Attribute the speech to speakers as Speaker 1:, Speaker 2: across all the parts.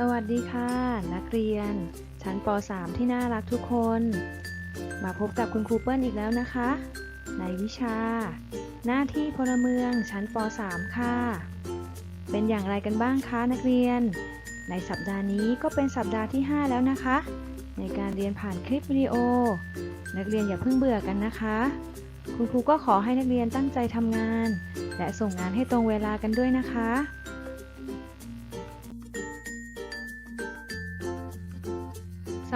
Speaker 1: สวัสดีค่ะ นักเรียน ชั้นป .3 ที่น่ารักทุกคน มาพบกับคุณครูเปิ้ลอีกแล้วนะคะ ในวิชา หน้าที่พลเมืองชั้นป .3 ค่ะ เป็นอย่างไรกันบ้างคะนักเรียน ในสัปดาห์นี้ก็เป็นสัปดาห์ที่ 5 แล้วนะคะ ในการเรียนผ่านคลิปวิดีโอ นักเรียนอย่าเพิ่งเบื่อกันนะคะ คุณครูก็ขอให้นักเรียนตั้งใจทำงาน และส่งงานให้ตรงเวลากันด้วยนะคะ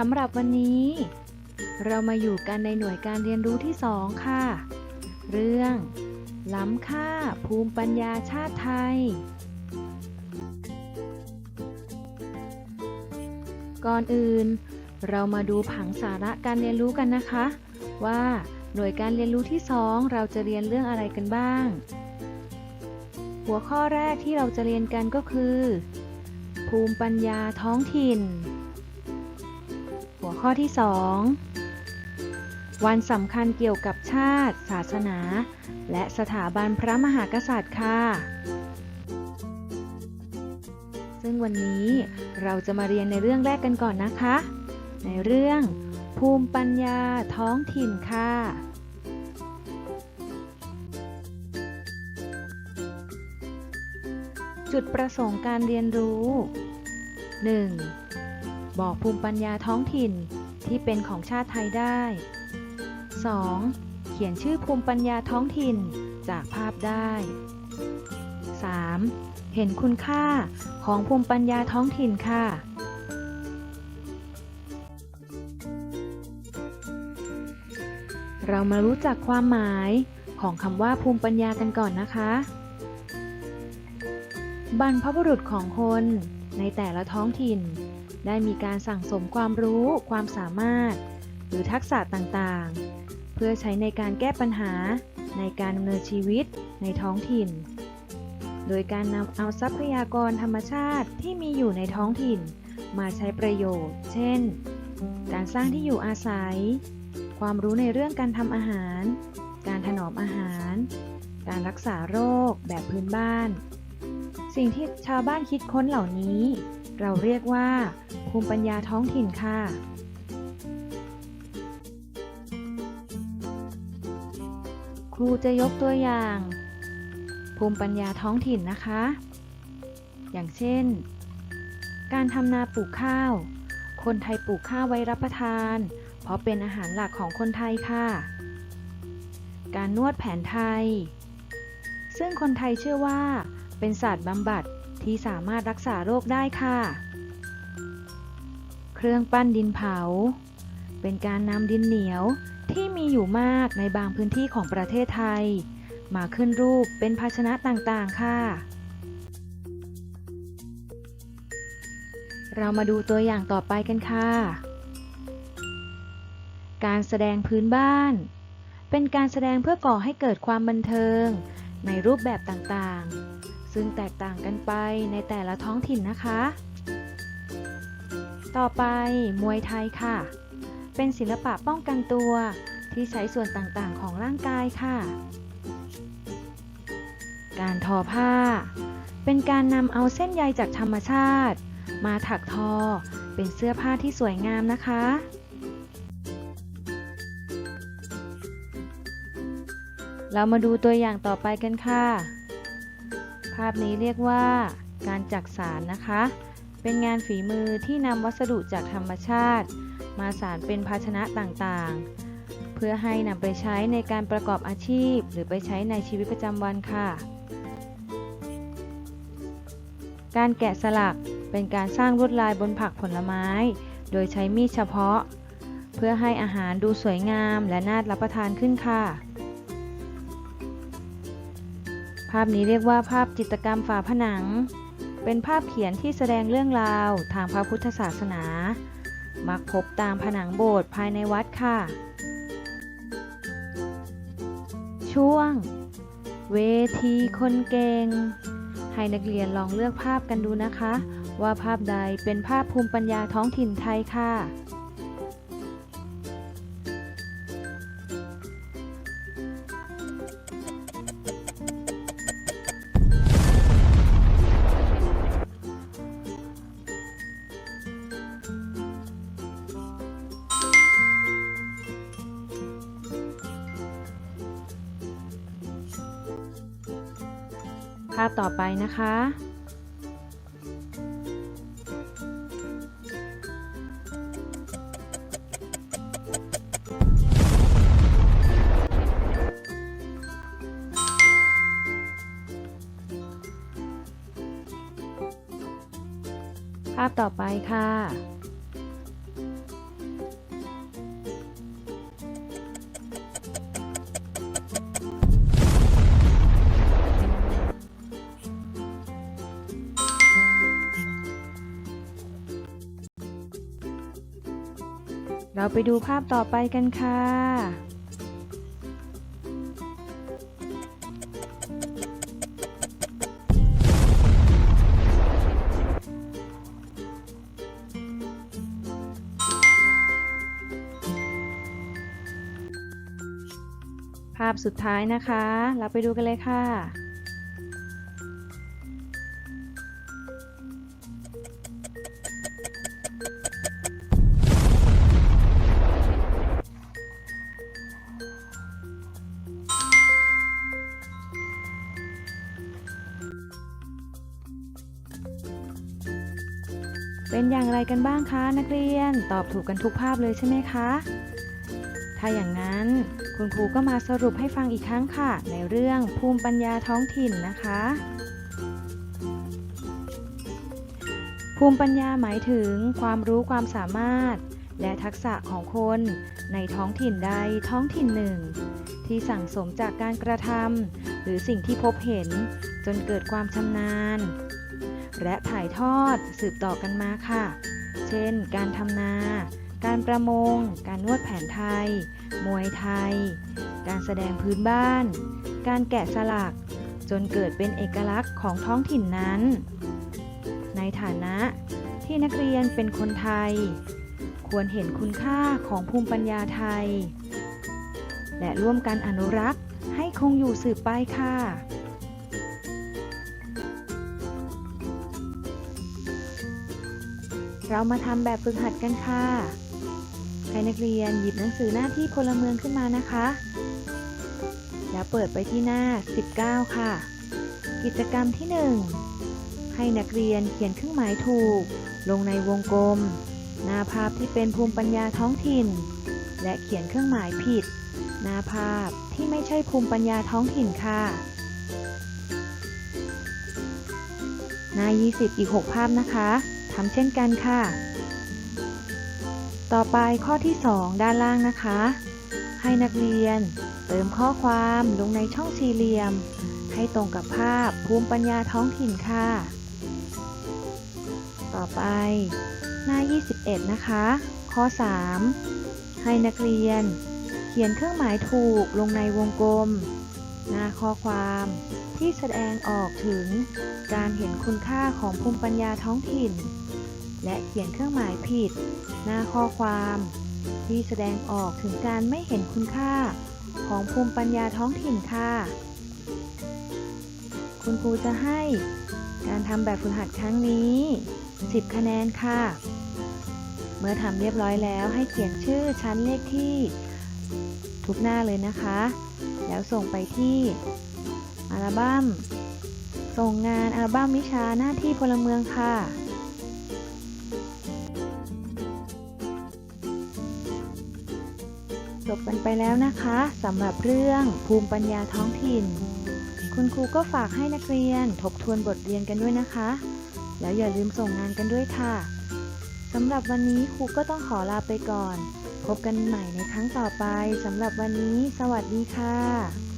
Speaker 1: ำหรับวันนี้ เรามาอยู่กันในหน่วยการเรียนรู้ที่ 2 ค่ะ เรื่อง ล้ำค่าภูมิปัญญาชาติไทย ก่อนอื่น เรามาดูผังสาระการเรียนรู้กันนะคะ ว่าหน่วยการเรียนรู้ที่ 2 เราจะเรียนเรื่องอะไรกันบ้าง หัวข้อแรกที่เราจะเรียนกันก็คือ ภูมิปัญญาท้องถิ่น ข้อที่ 2 วันสำคัญเกี่ยวกับชาติ ศาสนา และสถาบันพระมหากษัตริย์ค่ะ ซึ่งวันนี้เราจะมาเรียนในเรื่องแรกกันก่อนนะคะ ในเรื่องภูมิปัญญาท้องถิ่นค่ะจุดประสงค์การเรียนรู้ 1. บอกภูมิปัญญาท้องถิ่นที่เป็นของชาติไทยได้ 2. เขียนชื่อภูมิปัญญาท้องถิ่นจากภาพได้ 3. เห็นคุณค่าของภูมิปัญญาท้องถิ่นค่ะเรามารู้จักความหมายของคำว่าภูมิปัญญากันก่อนนะคะ บรรพบุรุษของคนในแต่ละท้องถิ่น ได้มีการสั่งสมความรู้ ความสามารถ หรือทักษะต่างๆ เพื่อใช้ในการแก้ปัญหาในการดำเนินชีวิตในท้องถิ่น โดยการนำเอาทรัพยากรธรรมชาติที่มีอยู่ในท้องถิ่น มาใช้ประโยชน์ เช่น การสร้างที่อยู่อาศัย ความรู้ในเรื่องการทำอาหาร การถนอมอาหาร การรักษาโรคแบบพื้นบ้าน สิ่งที่ชาวบ้านคิดค้นเหล่านี้ เราเรียกว่า ภูมิปัญญาท้องถิ่นค่ะ ครูจะยกตัวอย่าง ภูมิปัญญาท้องถิ่นนะคะ อย่างเช่น การทำนาปลูกข้าว คนไทยปลูกข้าวไว้รับประทาน เพราะเป็นอาหารหลักของคนไทยค่ะ การนวดแผนไทย ซึ่งคนไทยเชื่อว่าเป็นศาสตร์บำบัด ที่สามารถรักษาโรคได้ค่ะ เครื่องปั้นดินเผา เป็นการนำดินเหนียวที่มีอยู่มากในบางพื้นที่ของประเทศไทย มาขึ้นรูปเป็นภาชนะต่างๆ ค่ะ เรามาดูตัวอย่างต่อไปกันค่ะ การแสดงพื้นบ้าน เป็นการแสดงเพื่อก่อให้เกิดความบันเทิงในรูปแบบต่างๆ ซึ่งแตกต่างกันไปในแต่ละท้องถิ่นนะคะ ต่อไปมวยไทยค่ะ เป็นศิลปะป้องกันตัวที่ใช้ส่วนต่างๆของร่างกายค่ะ การทอผ้า เป็นการนำเอาเส้นใยจากธรรมชาติ มาถักทอเป็นเสื้อผ้าที่สวยงามนะคะ เรามาดูตัวอย่างต่อไปกันค่ะ ภาพนี้เรียกว่าการจักสารนะคะ เป็นงานฝีมือที่นำวัสดุจากธรรมชาติ มาสารเป็นภาชนะต่างๆ เพื่อให้นำไปใช้ในการประกอบอาชีพ หรือไปใช้ในชีวิตประจำวันค่ะ การแกะสลักเป็นการสร้างลวดลายบนผักผลไม้ โดยใช้มีดเฉพาะ เพื่อให้อาหารดูสวยงามและน่ารับประทานขึ้นค่ะ ภาพนี้เรียกว่าภาพจิตรกรรมฝาผนัง เป็นภาพเขียนที่แสดงเรื่องราวทางพระพุทธศาสนา มักพบตามผนังโบสถ์ภายในวัดค่ะ ช่วง เวทีคนเก่ง ให้นักเรียนลองเลือกภาพกันดูนะคะ ว่าภาพใดเป็นภาพภูมิปัญญาท้องถิ่นไทยค่ะ ภาพต่อไปนะคะ ภาพต่อไปค่ะ เราไปดูภาพต่อไปกันค่ะ ภาพสุดท้ายนะคะ เราไปดูกันเลยค่ะ เป็นอย่างไรกันบ้างคะนักเรียน ตอบถูกกันทุกภาพเลยใช่ไหมคะ ถ้าอย่างนั้นคุณครูก็มาสรุปให้ฟังอีกครั้งค่ะ ในเรื่องภูมิปัญญาท้องถิ่นนะคะ ภูมิปัญญาหมายถึงความรู้ความสามารถ และทักษะของคนในท้องถิ่นใดท้องถิ่นหนึ่ง ที่สั่งสมจากการกระทำหรือสิ่งที่พบเห็นจนเกิดความชำนาญ และถ่ายทอดสืบต่อกันมาค่ะ เช่น การทำนา การประมง การนวดแผนไทย มวยไทย การแสดงพื้นบ้าน การแกะสลัก จนเกิดเป็นเอกลักษณ์ของท้องถิ่นนั้น ในฐานะที่นักเรียนเป็นคนไทย ควรเห็นคุณค่าของภูมิปัญญาไทย และร่วมกันอนุรักษ์ให้คงอยู่สืบไปค่ะ เรามาทำแบบฝึกหัดกันค่ะ ให้นักเรียนหยิบหนังสือหน้าที่พลเมืองขึ้นมานะคะ แล้วเปิดไปที่หน้า 19 ค่ะ กิจกรรมที่ 1 ให้นักเรียนเขียนเครื่องหมายถูก ลงในวงกลม หน้าภาพที่เป็นภูมิปัญญาท้องถิ่น และเขียนเครื่องหมายผิด หน้าภาพที่ไม่ใช่ภูมิปัญญาท้องถิ่นค่ะหน้า 20 อีก 6 ภาพนะคะ ทำเช่นกันค่ะ ต่อไปข้อที่ 2 ด้านล่างนะคะ ให้นักเรียนเติมข้อความลงในช่องสี่เหลี่ยม ให้ตรงกับภาพภูมิปัญญาท้องถิ่นค่ะ ต่อไปหน้า 21 นะคะ ข้อ 3 ให้นักเรียน เขียนเครื่องหมายถูกลงในวงกลม หน้าข้อความที่แสดงออกถึงการเห็นคุณค่าของภูมิปัญญาท้องถิ่น และเขียนเครื่องหมายผิด หน้าข้อความ ที่แสดงออกถึงการไม่เห็นคุณค่า ของภูมิปัญญาท้องถิ่นค่ะ คุณครูจะให้ การทำแบบฝึกหัดครั้งนี้ 10 คะแนนค่ะ เมื่อทำเรียบร้อยแล้วให้เขียนชื่อชั้นเลขที่ ทุกหน้าเลยนะคะ แล้วส่งไปที่อัลบั้มส่งงานอัลบั้มวิชาหน้าที่พลเมืองค่ะ กันไปแล้วนะคะสำหรับเรื่องภูมิปัญญาท้องถิ่น คุณครูก็ฝากให้นักเรียนทบทวนบทเรียนกันด้วยนะคะ แล้วอย่าลืมส่งงานกันด้วยค่ะสำหรับวันนี้ครูก็ต้องขอลาไปก่อน พบกันใหม่ในครั้งต่อไปสำหรับวันนี้ สวัสดีค่ะ